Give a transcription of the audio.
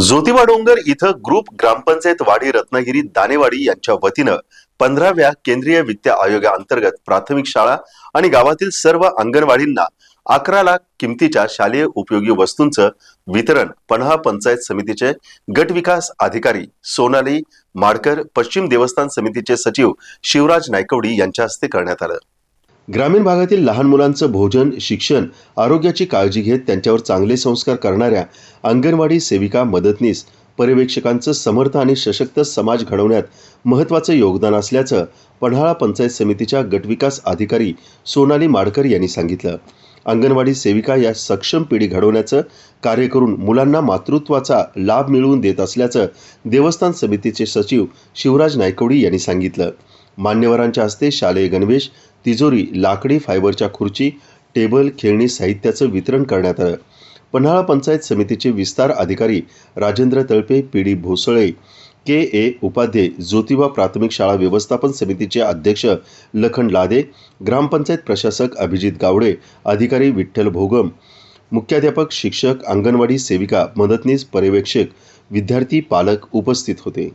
ज्योतिबा डोंगर इथं ग्रुप ग्रामपंचायत वाडी रत्नागिरी दानेवाडी यांच्या वतीनं पंधराव्या केंद्रीय वित्त आयोगाअंतर्गत प्राथमिक शाळा आणि गावातील सर्व अंगणवाडींना अकरा लाख किमतीच्या शालेय उपयोगी वस्तूंचं वितरण पन्हा पंचायत समितीचे गट विकास अधिकारी सोनाली माडकर पश्चिम देवस्थान समितीचे सचिव शिवराज नायकवडी यांच्या हस्ते करण्यात आलं. ग्रामीण भागातील लहान मुलांचं भोजन शिक्षण आरोग्याची काळजी घेत त्यांच्यावर चांगले संस्कार करणाऱ्या अंगणवाडी सेविका मदतनीस पर्यवेक्षकांचं समर्थ आणि सशक्त समाज घडवण्यात महत्त्वाचं योगदान असल्याचं पन्हाळा पंचायत समितीच्या गटविकास अधिकारी सोनाली माडकर यांनी सांगितलं. अंगणवाडी सेविका या सक्षम पिढी घडवण्याचं कार्य करून मुलांना मातृत्वाचा लाभ मिळवून देत असल्याचं देवस्थान समितीचे सचिव शिवराज नायकवडी यांनी सांगितलं. मान्यवरांच्या हस्ते शालेय गणवेश तिजोरी लाकडी फायबरच्या खुर्ची टेबल खेळणी साहित्याचं वितरण करण्यात आलं. पन्हाळा पंचायत समितीचे विस्तार अधिकारी Rajendra Talpe P D Bhosale K A Upadhye Jyotiba प्राथमिक शाळा व्यवस्थापन समितीचे अध्यक्ष लखन लादे ग्रामपंचायत प्रशासक अभिजित गावडे अधिकारी विठ्ठल भोगम मुख्याध्यापक शिक्षक अंगणवाडी सेविका मदतनीस पर्यवेक्षक विद्यार्थी पालक उपस्थित होते.